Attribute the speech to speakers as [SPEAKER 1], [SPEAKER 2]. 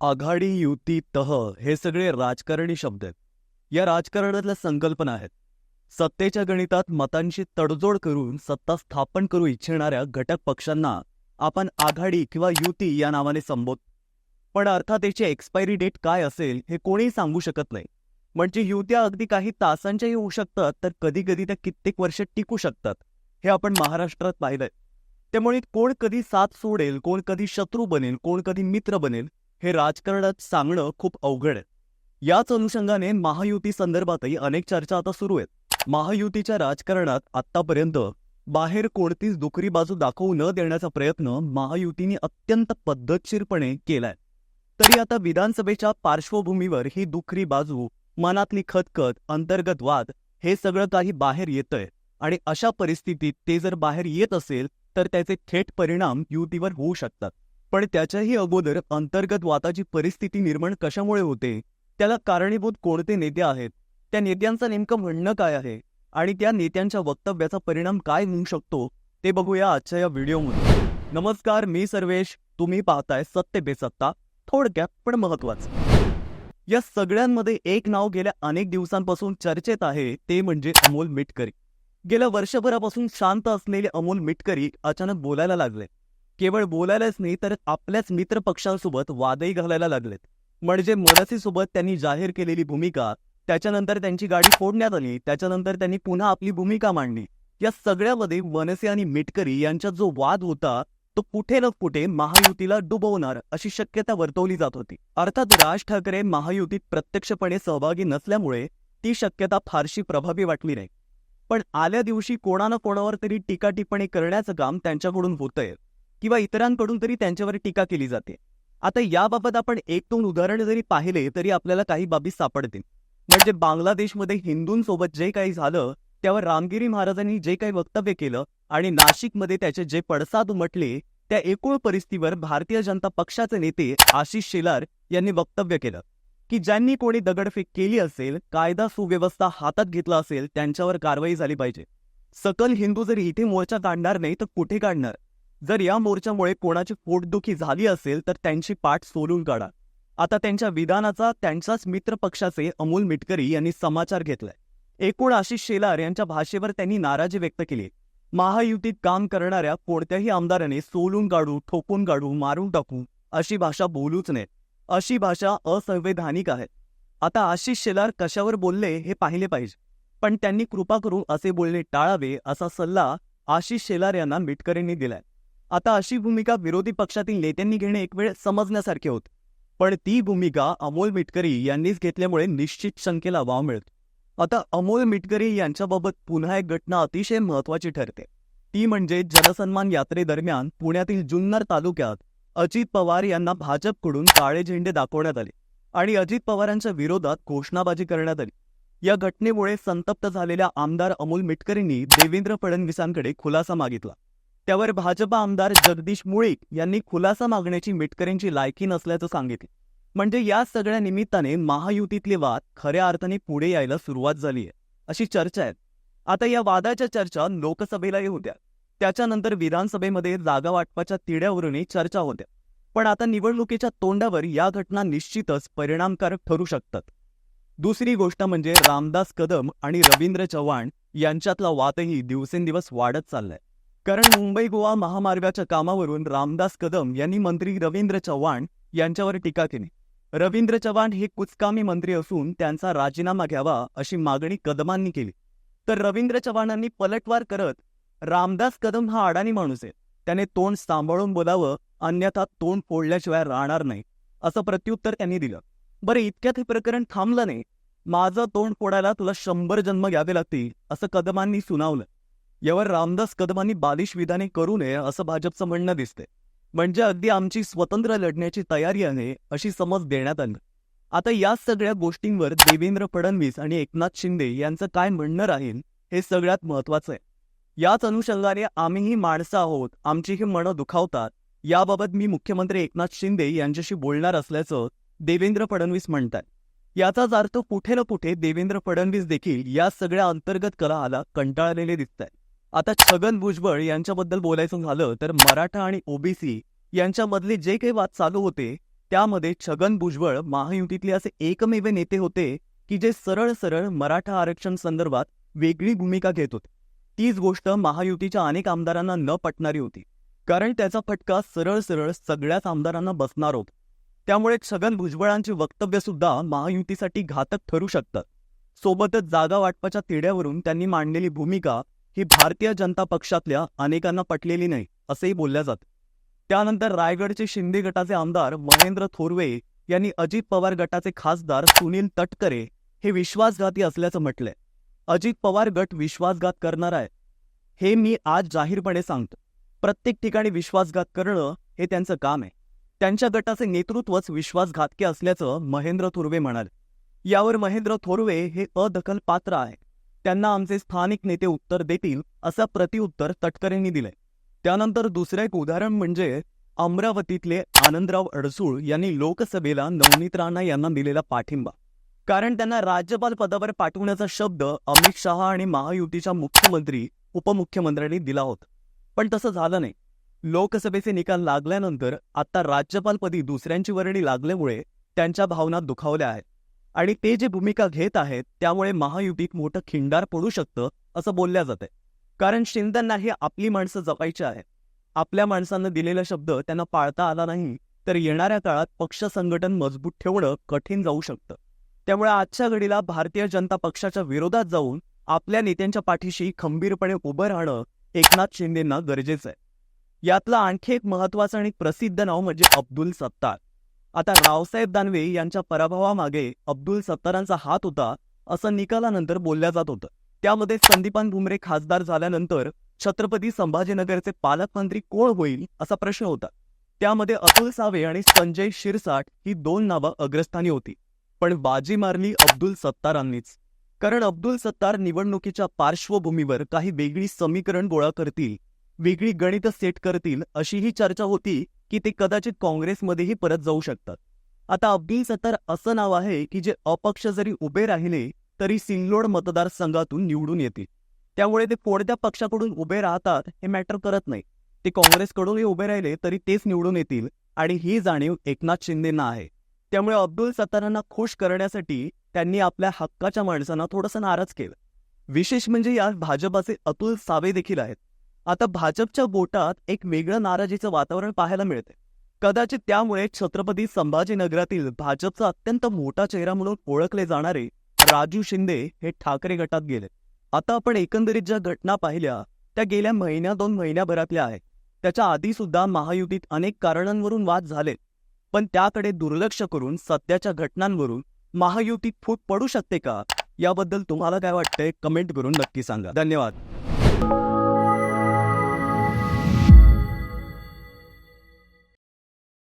[SPEAKER 1] आघाडी युती तह हे सगळे राजकारणी शब्द आहेत. या राजकारणातल्या संकल्पना आहेत. सत्तेच्या गणितात मतांशी तडजोड करून सत्ता स्थापन करू इच्छिणाऱ्या घटक पक्षांना आपण आघाडी किंवा युती या नावाने संबोध पण अर्थात याची एक्सपायरी डेट काय असेल हे कोणीही सांगू शकत नाही. म्हणजे युत्या अगदी काही तासांच्याही होऊ शकतात तर कधी कधी त्या कित्येक वर्ष टिकू शकतात हे आपण महाराष्ट्रात पाहिलंय. त्यामुळे कोण कधी साथ सोडेल कोण कधी शत्रू बनेल कोण कधी मित्र बनेल हे राजकारणात सांगणं खूप अवघड आहे. याच अनुषंगाने महायुती संदर्भातही अनेक चर्चा आता सुरू आहेत. महायुतीच्या राजकारणात आतापर्यंत बाहेर कोणतीच दुखरी बाजू दाखवू न देण्याचा प्रयत्न महायुतीने अत्यंत पद्धतशीरपणे केलाय. तरी आता विधानसभेच्या पार्श्वभूमीवर ही दुखरी बाजू मनातली खतखत अंतर्गत वाद हे सगळं काही बाहेर येतंय. आणि अशा परिस्थितीत ते जर बाहेर येत असेल तर त्याचे थेट परिणाम युतीवर होऊ शकतात. पण त्याच्याही अगोदर अंतर्गत वादाची परिस्थिती निर्माण कशामुळे होते? त्याला कारणीभूत कोणते नेते आहेत? त्या नेत्यांचं नेमकं म्हणणं काय आहे? आणि त्या नेत्यांच्या वक्तव्याचा परिणाम काय होऊ शकतो? ते बघूया आजच्या या व्हिडिओमध्ये. नमस्कार मी सर्वेश. तुम्ही पाहताय सत्य बेसत्ता. थोडक्यात पण महत्वाचं या सगळ्यांमध्ये एक नाव गेल्या अनेक दिवसांपासून चर्चेत आहे ते म्हणजे अमोल मिटकरी. गेल्या वर्षभरापासून शांत असलेले अमोल मिटकरी अचानक बोलायला लागले. केवळ बोलायलाच नाही तर आपल्याच मित्र पक्षांसोबत वादही घालायला लागलेत. म्हणजे मनसेसोबत त्यांनी जाहीर केलेली भूमिका त्याच्यानंतर त्यांची गाडी फोडण्यात आली त्याच्यानंतर त्यांनी पुन्हा आपली भूमिका मांडली. या सगळ्यामध्ये मनसे आणि मिटकरी यांच्यात जो वाद होता तो कुठे न कुठे महायुतीला डुबवणार अशी शक्यता वर्तवली जात होती. अर्थात राज ठाकरे महायुतीत प्रत्यक्षपणे सहभागी नसल्यामुळे ती शक्यता फारशी प्रभावी वाटली नाही. पण आल्या दिवशी कोणा कोणावर तरी टीका टिप्पणी करण्याचं काम त्यांच्याकडून होतंय. किंवा इतरांकडून तरी त्यांच्यावर टीका केली जाते. आता याबाबत आपण एक दोन उदाहरण जरी पाहिले तरी आपल्याला काही बाबी सापडतील. म्हणजे बांगलादेशमध्ये हिंदूंसोबत जे काही झालं त्यावर रामगिरी महाराजांनी जे काही वक्तव्य केलं आणि नाशिकमध्ये त्याचे जे पडसाद उमटले त्या एकूण परिस्थितीवर भारतीय जनता पक्षाचे नेते आशिष शेलार यांनी वक्तव्य केलं. की ज्यांनी कोणी दगडफेक केली असेल कायदा सुव्यवस्था हातात घेतला असेल त्यांच्यावर कारवाई झाली पाहिजे. सकल हिंदू जरी इथे मोर्चा काढणार नाही तर कुठे काढणार? जर या मोर्चामुळे कोणाची पोटदुखी झाली असेल तर त्यांची पाठ सोलून काढा. आता त्यांच्या विधानाचा त्यांच्याच मित्रपक्षाचे अमोल मिटकरी यांनी समाचार घेतलाय. एकूण आशिष शेलार यांच्या भाषेवर त्यांनी नाराजी व्यक्त केली. महायुतीत काम करणाऱ्या कोणत्याही आमदाराने सोलून काढू ठोकून काढू मारून टाकू अशी भाषा बोलूच नये. अशी भाषा असंवैधानिक आहे. आता आशिष शेलार कशावर बोलले हे पाहिले पाहिजे. पण त्यांनी कृपा करून असे बोलणे टाळावे असा सल्ला आशिष शेलार यांना मिटकरींनी दिलाय. आता अशी भूमिका विरोधी पक्षातील नेत्यांनी घेणे एक वेळ समजण्यासारखे होते. पण ती भूमिका अमोल मिटकरी यांनीच घेतल्यामुळे निश्चित शंकेला वाव मिळतो. आता अमोल मिटकरी यांच्याबाबत पुन्हा एक घटना अतिशय महत्वाची ठरते. ती म्हणजे जनसन्मान यात्रेदरम्यान पुण्यातील जुन्नर तालुक्यात अजित पवार यांना भाजपकडून काळे झेंडे दाखवण्यात आले आणि अजित पवारांच्या विरोधात घोषणाबाजी करण्यात आली. या घटनेमुळे संतप्त झालेल्या आमदार अमोल मिटकरींनी देवेंद्र फडणवीसांकडे खुलासा मागितला. त्यावर भाजपा आमदार जगदीश मुळीक यांनी खुलासा मागण्याची मिटकरेंची लायकी नसल्याचं सांगितलं. म्हणजे या सगळ्या निमित्ताने महायुतीतले वाद खऱ्या अर्थाने पुढे यायला सुरुवात झाली आहे अशी चर्चा आहे. आता या वादाच्या चर्चा लोकसभेलाही होत्या. त्याच्यानंतर विधानसभेमध्ये जागा वाटपाच्या तिढ्यावरूनही चर्चा होत्या. पण आता निवडणुकीच्या तोंडावर या घटना निश्चितच परिणामकारक ठरू शकतात. दुसरी गोष्ट म्हणजे रामदास कदम आणि रवींद्र चव्हाण यांच्यातला वादही दिवसेंदिवस वाढत चाललाय. कारण मुंबई गोवा महामार्गाच्या कामावरून रामदास कदम यांनी मंत्री रवींद्र चव्हाण यांच्यावर टीका केली. रवींद्र चव्हाण हे कुचकामी मंत्री असून त्यांचा राजीनामा घ्यावा अशी मागणी कदमांनी केली. तर रवींद्र चव्हाणांनी पलटवार करत रामदास कदम हा अडाणी माणूस आहे. त्याने तोंड सांभाळून बोलावं अन्यथा तोंड फोडल्याशिवाय राहणार नाही असं प्रत्युत्तर त्यांनी दिलं. बरं इतक्यात हे प्रकरण थांबलं नाही. माझं तोंड फोडायला तुला शंभर जन्म घ्यावे लागतील असं कदमांनी सुनावलं. यावर रामदास कदमांनी बालिश विधाने करू नये असं भाजपचं म्हणणं दिसतंय. म्हणजे अगदी आमची स्वतंत्र लढण्याची तयारी आहे अशी समज देण्यात आली. आता या सगळ्या गोष्टींवर देवेंद्र फडणवीस आणि एकनाथ शिंदे यांचं काय म्हणणं राहील हे सगळ्यात महत्वाचं आहे. याच अनुषंगाने आम्हीही माणसं आहोत आमचीही मनं दुखावतात याबाबत मी मुख्यमंत्री एकनाथ शिंदे यांच्याशी बोलणार असल्याचं देवेंद्र फडणवीस म्हणतात याचाच अर्थ कुठे ना कुठे देवेंद्र फडणवीस देखील या सगळ्या अंतर्गत कलहाला कंटाळलेले दिसत आहेत आता छगन भुजबळ यांच्याबद्दल बोलायचं झालं तर मराठा आणि ओबीसी यांच्यामधले जे काही वाद चालू होते त्यामध्ये छगन भुजबळ महायुतीतले असे एकमेव नेते होते की जे सरळ सरळ मराठा आरक्षण संदर्भात वेगळी भूमिका घेत होते. तीच गोष्ट महायुतीच्या अनेक आमदारांना न पटणारी होती. कारण त्याचा फटका सरळ सरळ सगळ्याच आमदारांना बसणार होता. त्यामुळे छगन भुजबळांची वक्तव्य सुद्धा महायुतीसाठी घातक ठरू शकतात सोबतच जागा वाटपाच्या तिढ्यावरून त्यांनी मांडलेली भूमिका ही भारतीय जनता पक्षातल्या अनेकांना पटलेली नाही असेही बोलल्या जात. त्यानंतर रायगडचे शिंदे गटाचे आमदार महेंद्र थोरवे यांनी अजित पवार गटाचे खासदार सुनील तटकरे हे विश्वासघाती असल्याचं म्हटलंय. अजित पवार गट विश्वासघात करणार आहे हे मी आज जाहीरपणे सांगतो. प्रत्येक ठिकाणी विश्वासघात करणं हे त्यांचं काम आहे. त्यांच्या गटाचे नेतृत्वच विश्वासघातके असल्याचं महेंद्र थोरवे म्हणाले. यावर महेंद्र थोरवे हे अदखल पात्र आहे त्यांना आमचे स्थानिक नेते उत्तर देतील असं प्रतिउत्तर तटकरेंनी दिलंय. त्यानंतर दुसरं एक उदाहरण म्हणजे अमरावतीतले आनंदराव अडसूळ यांनी लोकसभेला नवनीत राणा यांना दिलेला पाठिंबा. कारण त्यांना राज्यपाल पदावर पाठवण्याचा शब्द अमित शहा आणि महायुतीच्या मुख्यमंत्री उपमुख्यमंत्र्यांनी दिला होता. पण तसं झालं नाही. लोकसभेचे निकाल लागल्यानंतर आता राज्यपालपदी दुसऱ्यांची वर्णी लागल्यामुळे त्यांच्या भावना दुखावल्या आहेत. आणि ते जे भूमिका घेत आहेत त्यामुळे महायुतीत मोठं खिंडार पडू शकतं असं बोलल्या जाते कारण शिंदेंना ही आपली माणसं जपायची आहेत. आपल्या माणसांना दिलेला शब्द त्यांना पाळता आला नाही तर येणाऱ्या काळात पक्ष संघटन मजबूत ठेवणं कठीण जाऊ शकतं. त्यामुळे आजच्या घडीला भारतीय जनता पक्षाच्या विरोधात जाऊन आपल्या नेत्यांच्या पाठीशी खंबीरपणे उभं राहणं एकनाथ शिंदेंना गरजेचं आहे. यातलं आणखी एक महत्वाचं आणि प्रसिद्ध नाव म्हणजे अब्दुल सत्तार. आता रावसाहेब दानवे यांच्या पराभवामागे अब्दुल सत्तारांचा हात होता असं निकालानंतर बोलल्या जात होतं. त्यामध्ये संदीपान भुमरे खासदार झाल्यानंतर छत्रपती संभाजीनगरचे पालकमंत्री कोण होईल असा प्रश्न होता. त्यामध्ये अतुल सावे आणि संजय शिरसाट ही दोन नावं अग्रस्थानी होती. पण बाजी मारली अब्दुल सत्तारांनीच. कारण अब्दुल सत्तार निवडणुकीच्या पार्श्वभूमीवर काही वेगळी समीकरण गोळा करतील वेगळी गणितं सेट करतील अशीही चर्चा होती की ते कदाचित काँग्रेसमध्येही परत जाऊ शकतात. आता अब्दुल सत्तार असं नाव आहे की जे अपक्ष जरी उभे राहिले तरी सिल्लोड मतदारसंघातून निवडून येतील. त्यामुळे ते कोणत्या पक्षाकडून उभे राहतात हे मॅटर करत नाही. ते काँग्रेसकडूनही उभे राहिले तरी तेच निवडून येतील आणि ही जाणीव एकनाथ शिंदेंना आहे. त्यामुळे अब्दुल सत्तारांना खुश करण्यासाठी त्यांनी आपल्या हक्काच्या माणसांना थोडंसं नाराज केलं. विशेष म्हणजे या भाजपाचे अतुल सावे देखील आहेत. आता भाजपच्या बोटात एक वेगळं नाराजीचं वातावरण पाहायला मिळते कदाचित त्यामुळे छत्रपती संभाजीनगरातील भाजपचा अत्यंत मोठा चेहरा म्हणून ओळखले जाणारे राजू शिंदे हे ठाकरे गटात गेले. आता आपण एकंदरीत ज्या घटना पाहिल्या त्या गेल्या महिन्या दोन महिन्याभरातल्या आहेत. त्याच्या आधी सुद्धा महायुतीत अनेक कारणांवरून वाद झाले पण त्याकडे दुर्लक्ष करून सध्याच्या घटनांवरून महायुतीत फूट पडू शकते का? याबद्दल तुम्हाला काय वाटतंय? कमेंट करून नक्की सांगा. धन्यवाद.